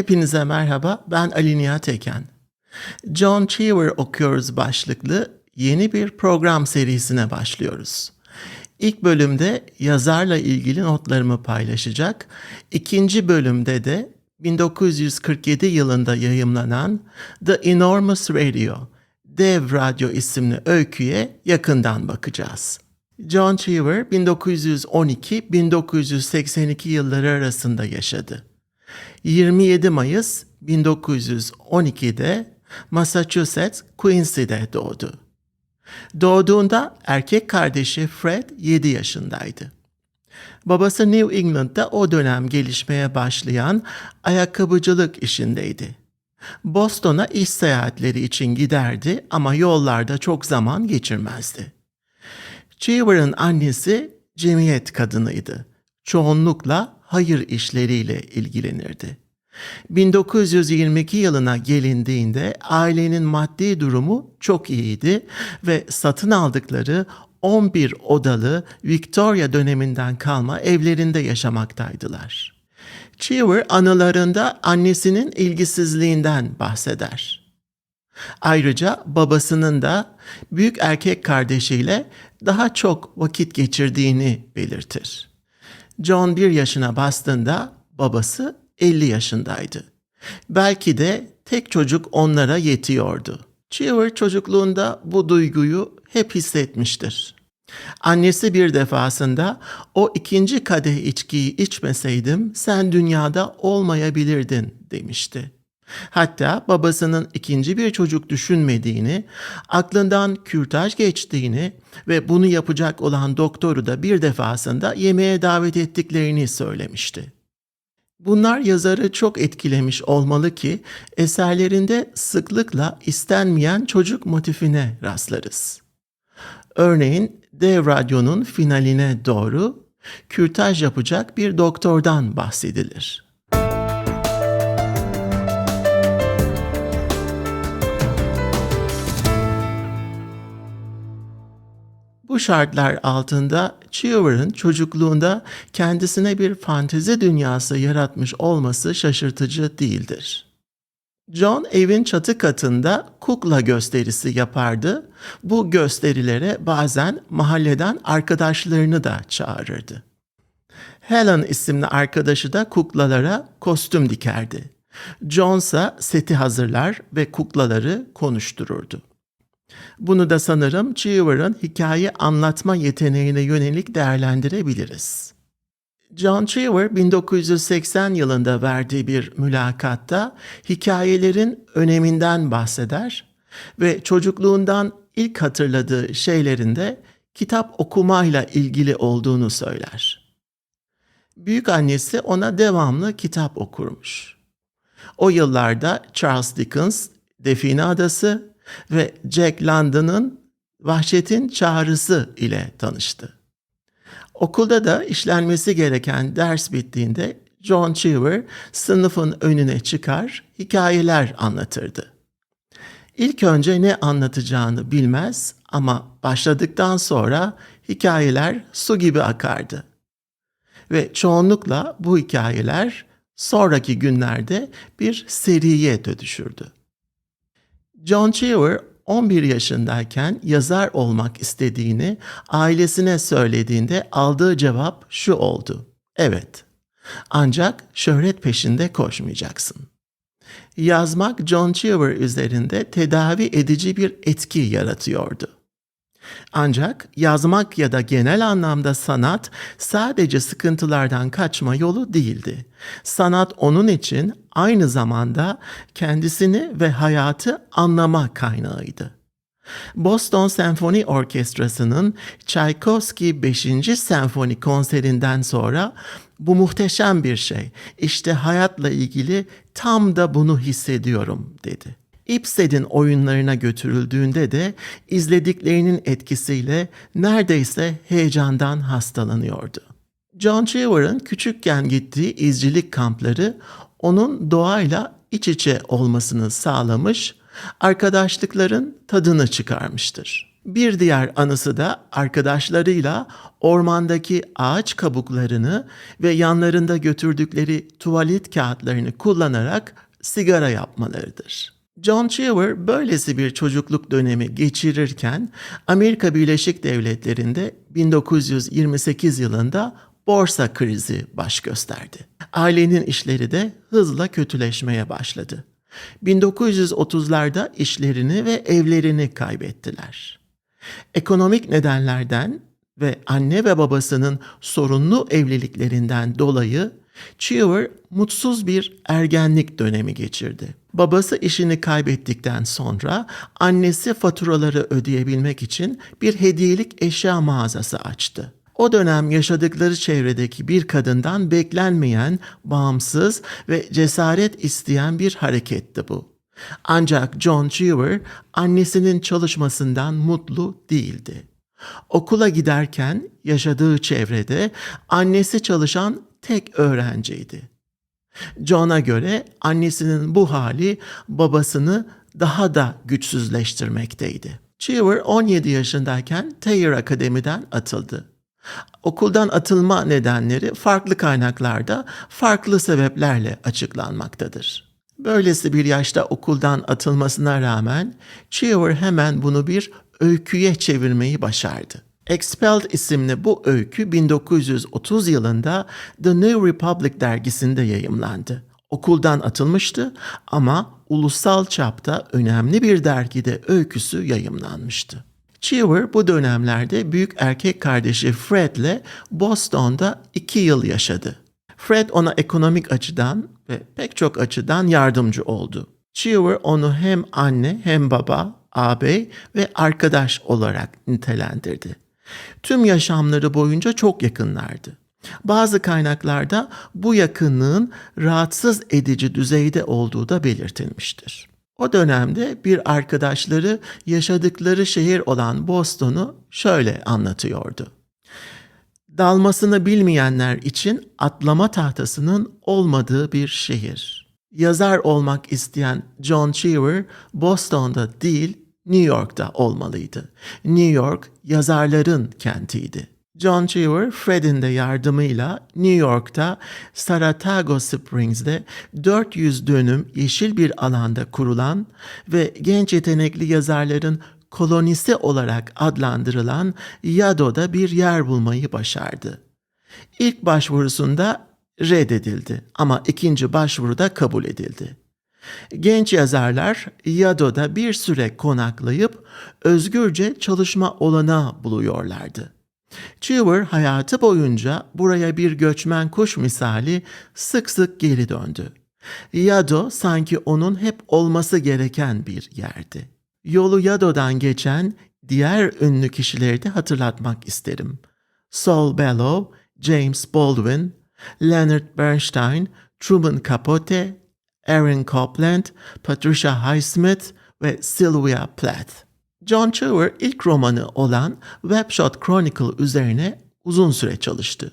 Hepinize merhaba, ben Ali Nihat Eken. John Cheever okuyoruz başlıklı yeni bir program serisine başlıyoruz. İlk bölümde yazarla ilgili notlarımı paylaşacak, ikinci bölümde de 1947 yılında yayımlanan The Enormous Radio, Dev Radyo isimli öyküye yakından bakacağız. John Cheever 1912-1982 yılları arasında yaşadı. 27 Mayıs 1912'de Massachusetts, Quincy'de doğdu. Doğduğunda erkek kardeşi Fred 7 yaşındaydı. Babası New England'da o dönem gelişmeye başlayan ayakkabıcılık işindeydi. Boston'a iş seyahatleri için giderdi ama yollarda çok zaman geçirmezdi. Cheever'ın annesi cemiyet kadınıydı. Çoğunlukla hayır işleriyle ilgilenirdi. 1922 yılına gelindiğinde ailenin maddi durumu çok iyiydi ve satın aldıkları 11 odalı Victoria döneminden kalma evlerinde yaşamaktaydılar. Cheever anılarında annesinin ilgisizliğinden bahseder. Ayrıca babasının da büyük erkek kardeşiyle daha çok vakit geçirdiğini belirtir. John bir yaşına bastığında babası 50 yaşındaydı. Belki de tek çocuk onlara yetiyordu. Cheever çocukluğunda bu duyguyu hep hissetmiştir. Annesi bir defasında o ikinci kadeh içkiyi içmeseydim sen dünyada olmayabilirdin demişti. Hatta babasının ikinci bir çocuk düşünmediğini, aklından kürtaj geçtiğini ve bunu yapacak olan doktoru da bir defasında yemeğe davet ettiklerini söylemişti. Bunlar yazarı çok etkilemiş olmalı ki eserlerinde sıklıkla istenmeyen çocuk motifine rastlarız. Örneğin Dev Radyo'nun finaline doğru kürtaj yapacak bir doktordan bahsedilir. Şartlar altında Cheever'ın çocukluğunda kendisine bir fantezi dünyası yaratmış olması şaşırtıcı değildir. John evin çatı katında kukla gösterisi yapardı. Bu gösterilere bazen mahalleden arkadaşlarını da çağırırdı. Helen isimli arkadaşı da kuklalara kostüm dikerdi. John ise seti hazırlar ve kuklaları konuştururdu. Bunu da sanırım Cheever'ın hikaye anlatma yeteneğine yönelik değerlendirebiliriz. John Cheever 1980 yılında verdiği bir mülakatta hikayelerin öneminden bahseder ve çocukluğundan ilk hatırladığı şeylerinde kitap okumayla ilgili olduğunu söyler. Büyük annesi ona devamlı kitap okurmuş. O yıllarda Charles Dickens, Define Adası ve Jack London'ın Vahşetin Çağrısı ile tanıştı. Okulda da işlenmesi gereken ders bittiğinde John Cheever sınıfın önüne çıkar, hikayeler anlatırdı. İlk önce ne anlatacağını bilmez ama başladıktan sonra hikayeler su gibi akardı. Ve çoğunlukla bu hikayeler sonraki günlerde bir seriye dönüşürdü. John Cheever 11 yaşındayken yazar olmak istediğini ailesine söylediğinde aldığı cevap şu oldu. Evet. Ancak şöhret peşinde koşmayacaksın. Yazmak John Cheever üzerinde tedavi edici bir etki yaratıyordu. Ancak yazmak ya da genel anlamda sanat sadece sıkıntılardan kaçma yolu değildi. Sanat onun için aynı zamanda kendisini ve hayatı anlama kaynağıydı. Boston Senfoni Orkestrası'nın Tchaikovsky 5. Senfoni konserinden sonra bu muhteşem bir şey. İşte hayatla ilgili tam da bunu hissediyorum dedi. Ipsed'in oyunlarına götürüldüğünde de izlediklerinin etkisiyle neredeyse heyecandan hastalanıyordu. John Cheever'ın küçükken gittiği izcilik kampları onun doğayla iç içe olmasını sağlamış, arkadaşlıkların tadını çıkarmıştır. Bir diğer anısı da arkadaşlarıyla ormandaki ağaç kabuklarını ve yanlarında götürdükleri tuvalet kağıtlarını kullanarak sigara yapmalarıdır. John Cheever böylesi bir çocukluk dönemi geçirirken Amerika Birleşik Devletleri'nde 1928 yılında borsa krizi baş gösterdi. Ailenin işleri de hızla kötüleşmeye başladı. 1930'larda işlerini ve evlerini kaybettiler. Ekonomik nedenlerden ve anne ve babasının sorunlu evliliklerinden dolayı Cheever mutsuz bir ergenlik dönemi geçirdi. Babası işini kaybettikten sonra annesi faturaları ödeyebilmek için bir hediyelik eşya mağazası açtı. O dönem yaşadıkları çevredeki bir kadından beklenmeyen, bağımsız ve cesaret isteyen bir hareketti bu. Ancak John Cheever annesinin çalışmasından mutlu değildi. Okula giderken yaşadığı çevrede annesi çalışan tek öğrenciydi. John'a göre annesinin bu hali babasını daha da güçsüzleştirmekteydi. Cheever 17 yaşındayken Thayer Akademi'den atıldı. Okuldan atılma nedenleri farklı kaynaklarda farklı sebeplerle açıklanmaktadır. Böylesi bir yaşta okuldan atılmasına rağmen Cheever hemen bunu bir öyküye çevirmeyi başardı. Expelled isimli bu öykü 1930 yılında The New Republic dergisinde yayımlandı. Okuldan atılmıştı ama ulusal çapta önemli bir dergide öyküsü yayımlanmıştı. Cheever bu dönemlerde büyük erkek kardeşi Fred'le Boston'da iki yıl yaşadı. Fred ona ekonomik açıdan ve pek çok açıdan yardımcı oldu. Cheever onu hem anne hem baba, ağabey ve arkadaş olarak nitelendirdi. Tüm yaşamları boyunca çok yakınlardı. Bazı kaynaklarda bu yakınlığın rahatsız edici düzeyde olduğu da belirtilmiştir. O dönemde bir arkadaşları yaşadıkları şehir olan Boston'u şöyle anlatıyordu. Dalmasını bilmeyenler için atlama tahtasının olmadığı bir şehir. Yazar olmak isteyen John Cheever Boston'da değil New York'ta olmalıydı. New York yazarların kentiydi. John Cheever, Fred'in de yardımıyla New York'ta Saratoga Springs'de 400 dönüm yeşil bir alanda kurulan ve genç yetenekli yazarların kolonisi olarak adlandırılan Yado'da bir yer bulmayı başardı. İlk başvurusunda reddedildi ama ikinci başvuruda kabul edildi. Genç yazarlar Yado'da bir süre konaklayıp özgürce çalışma olanağı buluyorlardı. Cheever hayatı boyunca buraya bir göçmen kuş misali sık sık geri döndü. Yado sanki onun hep olması gereken bir yerdi. Yolu Yado'dan geçen diğer ünlü kişileri de hatırlatmak isterim. Saul Bellow, James Baldwin, Leonard Bernstein, Truman Capote, Aaron Copland, Patricia Highsmith ve Sylvia Plath. John Cheever ilk romanı olan Webshot Chronicle üzerine uzun süre çalıştı.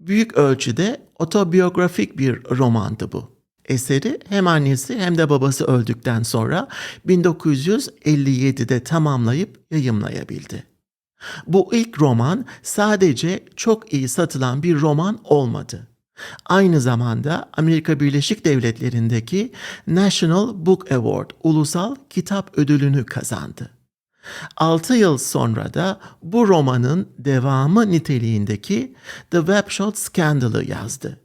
Büyük ölçüde otobiyografik bir romandı bu. Eseri hem annesi hem de babası öldükten sonra 1957'de tamamlayıp yayımlayabildi. Bu ilk roman sadece çok iyi satılan bir roman olmadı. Aynı zamanda Amerika Birleşik Devletleri'ndeki National Book Award Ulusal Kitap Ödülünü kazandı. 6 yıl sonra da bu romanın devamı niteliğindeki The Webshot Scandal'ı yazdı.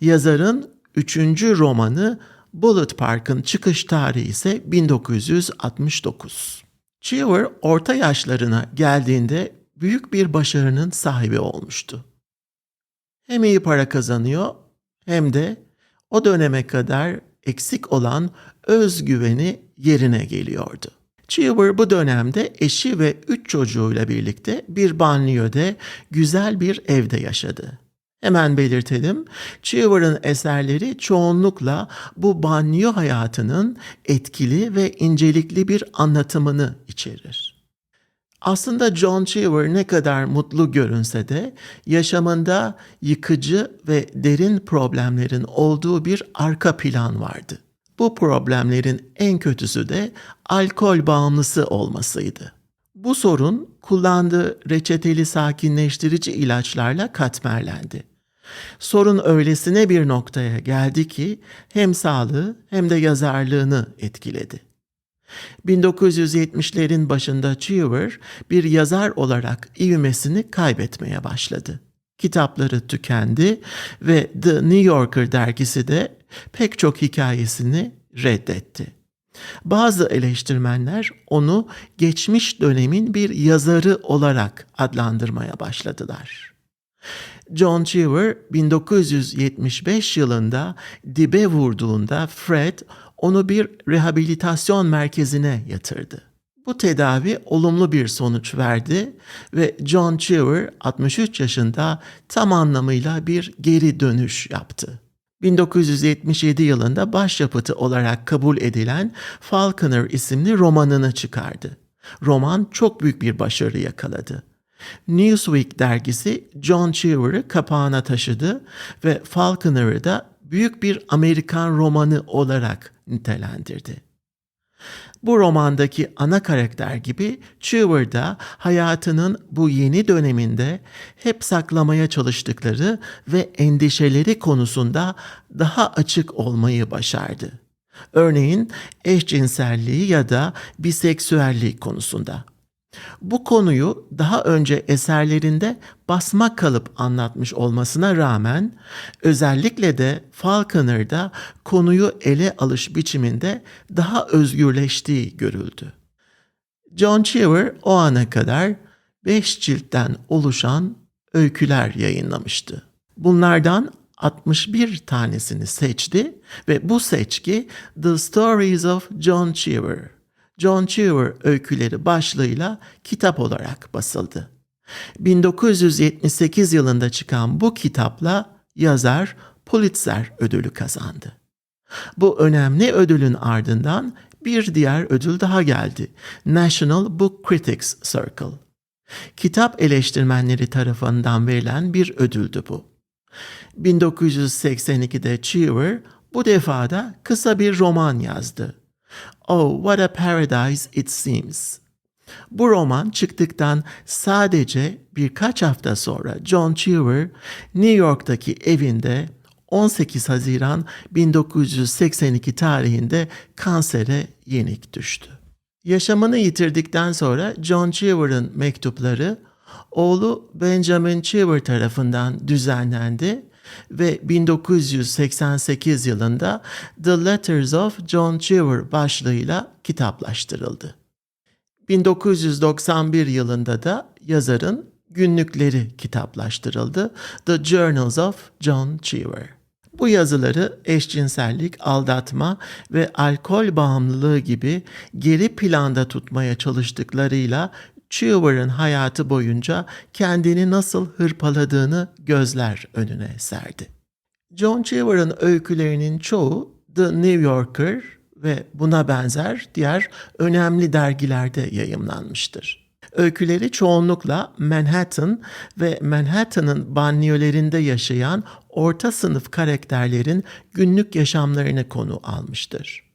Yazarın üçüncü romanı Bullet Park'ın çıkış tarihi ise 1969. Cheever orta yaşlarına geldiğinde büyük bir başarının sahibi olmuştu. Hem iyi para kazanıyor hem de o döneme kadar eksik olan özgüveni yerine geliyordu. Cheever bu dönemde eşi ve üç çocuğuyla birlikte bir banliyöde güzel bir evde yaşadı. Hemen belirtelim, Cheever'ın eserleri çoğunlukla bu banyo hayatının etkili ve incelikli bir anlatımını içerir. Aslında John Cheever ne kadar mutlu görünse de yaşamında yıkıcı ve derin problemlerin olduğu bir arka plan vardı. Bu problemlerin en kötüsü de alkol bağımlısı olmasıydı. Bu sorun kullandığı reçeteli sakinleştirici ilaçlarla katmerlendi. Sorun öylesine bir noktaya geldi ki hem sağlığı hem de yazarlığını etkiledi. 1970'lerin başında Cheever bir yazar olarak ivmesini kaybetmeye başladı. Kitapları tükendi ve The New Yorker dergisi de pek çok hikayesini reddetti. Bazı eleştirmenler onu geçmiş dönemin bir yazarı olarak adlandırmaya başladılar. John Cheever 1975 yılında dibe vurduğunda Fred onu bir rehabilitasyon merkezine yatırdı. Bu tedavi olumlu bir sonuç verdi ve John Cheever 63 yaşında tam anlamıyla bir geri dönüş yaptı. 1977 yılında başyapıtı olarak kabul edilen Falconer isimli romanını çıkardı. Roman çok büyük bir başarı yakaladı. Newsweek dergisi John Cheever'ı kapağına taşıdı ve Falconer'ı da büyük bir Amerikan romanı olarak nitelendirdi. Bu romandaki ana karakter gibi Cheever da hayatının bu yeni döneminde hep saklamaya çalıştıkları ve endişeleri konusunda daha açık olmayı başardı. Örneğin eşcinselliği ya da biseksüellik konusunda. Bu konuyu daha önce eserlerinde basma kalıp anlatmış olmasına rağmen özellikle de Falconer'da konuyu ele alış biçiminde daha özgürleştiği görüldü. John Cheever o ana kadar beş ciltten oluşan öyküler yayınlamıştı. Bunlardan 61 tanesini seçti ve bu seçki The Stories of John Cheever John Cheever öyküleri başlığıyla kitap olarak basıldı. 1978 yılında çıkan bu kitapla yazar Pulitzer ödülü kazandı. Bu önemli ödülün ardından bir diğer ödül daha geldi. National Book Critics Circle. Kitap eleştirmenleri tarafından verilen bir ödüldü bu. 1982'de Cheever bu defada kısa bir roman yazdı. Oh, what a paradise it seems. Bu roman çıktıktan sadece birkaç hafta sonra John Cheever New York'taki evinde 18 Haziran 1982 tarihinde kansere yenik düştü. Yaşamını yitirdikten sonra John Cheever'ın mektupları oğlu Benjamin Cheever tarafından düzenlendi ve 1988 yılında The Letters of John Cheever başlığıyla kitaplaştırıldı. 1991 yılında da yazarın günlükleri kitaplaştırıldı. The Journals of John Cheever. Bu yazıları eşcinsellik, aldatma ve alkol bağımlılığı gibi geri planda tutmaya çalıştıklarıyla Cheever'ın hayatı boyunca kendini nasıl hırpaladığını gözler önüne serdi. John Cheever'ın öykülerinin çoğu The New Yorker ve buna benzer diğer önemli dergilerde yayımlanmıştır. Öyküleri çoğunlukla Manhattan ve Manhattan'ın banliyölerinde yaşayan orta sınıf karakterlerin günlük yaşamlarını konu almıştır.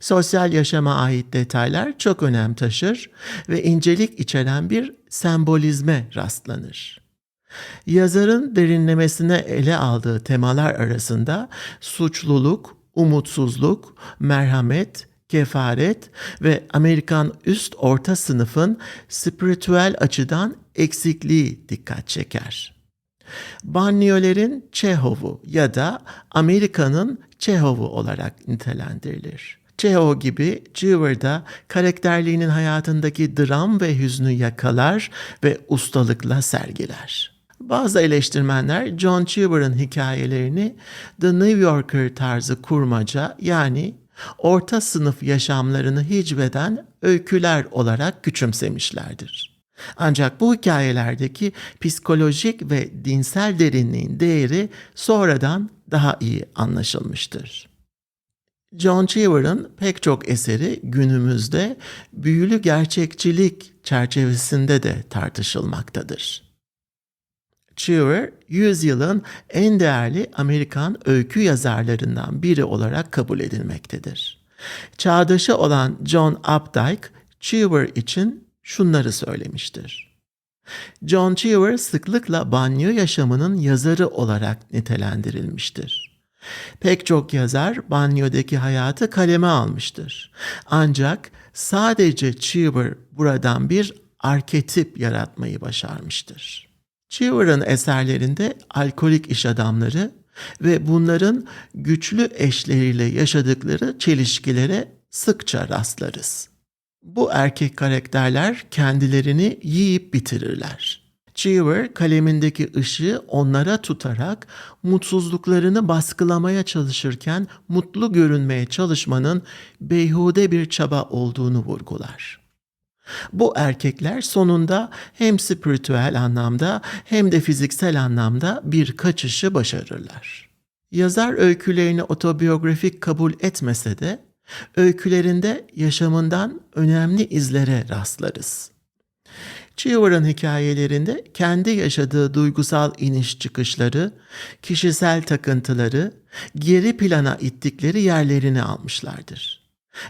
Sosyal yaşama ait detaylar çok önem taşır ve incelik içeren bir sembolizme rastlanır. Yazarın derinlemesine ele aldığı temalar arasında suçluluk, umutsuzluk, merhamet, kefaret ve Amerikan üst orta sınıfın spiritüel açıdan eksikliği dikkat çeker. Banliyölerin Çehov'u ya da Amerika'nın Çehov'u olarak nitelendirilir. Cheo gibi Cheever'da karakterliğinin hayatındaki dram ve hüznü yakalar ve ustalıkla sergiler. Bazı eleştirmenler John Cheever'ın hikayelerini The New Yorker tarzı kurmaca yani orta sınıf yaşamlarını hicveden öyküler olarak küçümsemişlerdir. Ancak bu hikayelerdeki psikolojik ve dinsel derinliğin değeri sonradan daha iyi anlaşılmıştır. John Cheever'ın pek çok eseri günümüzde büyülü gerçekçilik çerçevesinde de tartışılmaktadır. Cheever, yüzyılın en değerli Amerikan öykü yazarlarından biri olarak kabul edilmektedir. Çağdaşı olan John Updike, Cheever için şunları söylemiştir. John Cheever sıklıkla banyo yaşamının yazarı olarak nitelendirilmiştir. Pek çok yazar banyodaki hayatı kaleme almıştır. Ancak sadece Cheever buradan bir arketip yaratmayı başarmıştır. Cheever'ın eserlerinde alkolik iş adamları ve bunların güçlü eşleriyle yaşadıkları çelişkilere sıkça rastlarız. Bu erkek karakterler kendilerini yiyip bitirirler. Cheever kalemindeki ışığı onlara tutarak mutsuzluklarını baskılamaya çalışırken mutlu görünmeye çalışmanın beyhude bir çaba olduğunu vurgular. Bu erkekler sonunda hem spiritüel anlamda hem de fiziksel anlamda bir kaçışı başarırlar. Yazar öykülerini otobiyografik kabul etmese de öykülerinde yaşamından önemli izlere rastlarız. Cheever'ın hikayelerinde kendi yaşadığı duygusal iniş çıkışları, kişisel takıntıları geri plana ittikleri yerlerini almışlardır.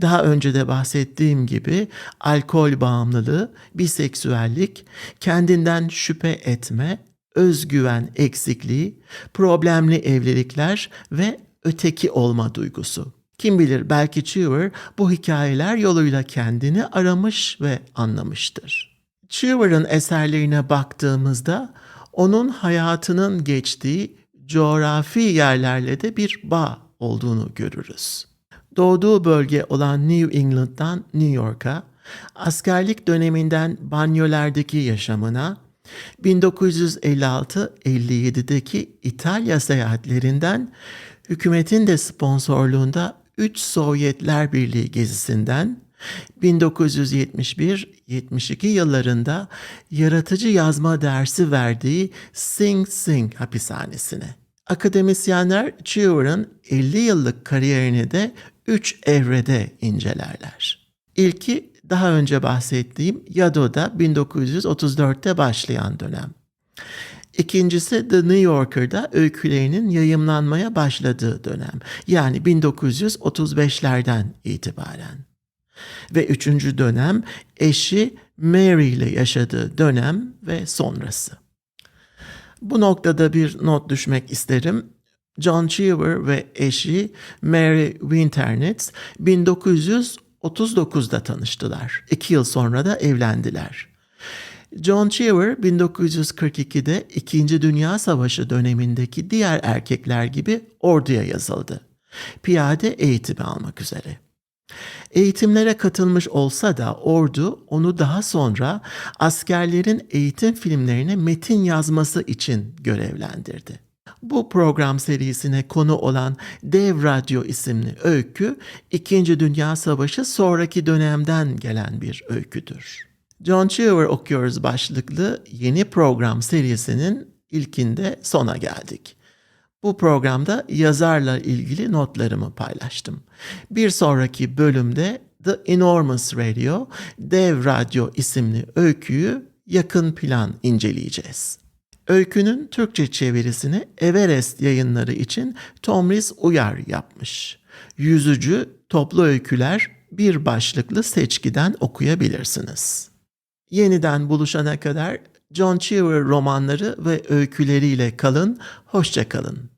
Daha önce de bahsettiğim gibi alkol bağımlılığı, biseksüellik, kendinden şüphe etme, özgüven eksikliği, problemli evlilikler ve öteki olma duygusu. Kim bilir belki Cheever bu hikayeler yoluyla kendini aramış ve anlamıştır. Cheever'ın eserlerine baktığımızda onun hayatının geçtiği coğrafi yerlerle de bir bağ olduğunu görürüz. Doğduğu bölge olan New England'dan New York'a, askerlik döneminden banyolardaki yaşamına, 1956-57'deki İtalya seyahatlerinden, hükümetin de sponsorluğunda 3 Sovyetler Birliği gezisinden, 1971-72 yıllarında yaratıcı yazma dersi verdiği Sing Sing hapishanesine. Akademisyenler Cheever'ın 50 yıllık kariyerini de 3 evrede incelerler. İlki daha önce bahsettiğim Yado'da 1934'te başlayan dönem. İkincisi The New Yorker'da öykülerinin yayımlanmaya başladığı dönem. Yani 1935'lerden itibaren. Ve üçüncü dönem eşi Mary ile yaşadığı dönem ve sonrası. Bu noktada bir not düşmek isterim. John Cheever ve eşi Mary Winternitz 1939'da tanıştılar. İki yıl sonra da evlendiler. John Cheever 1942'de İkinci Dünya Savaşı dönemindeki diğer erkekler gibi orduya yazıldı. Piyade eğitimi almak üzere. Eğitimlere katılmış olsa da ordu onu daha sonra askerlerin eğitim filmlerine metin yazması için görevlendirdi. Bu program serisine konu olan Dev Radyo isimli öykü, İkinci Dünya Savaşı sonraki dönemden gelen bir öyküdür. John Cheever okuyoruz başlıklı yeni program serisinin ilkinde sona geldik. Bu programda yazarla ilgili notlarımı paylaştım. Bir sonraki bölümde The Enormous Radio, Dev Radyo isimli öyküyü yakın plan inceleyeceğiz. Öykünün Türkçe çevirisini Everest yayınları için Tomris Uyar yapmış. Yüzücü toplu öyküler bir başlıklı seçkiden okuyabilirsiniz. Yeniden buluşana kadar John Cheever romanları ve öyküleriyle kalın, hoşça kalın.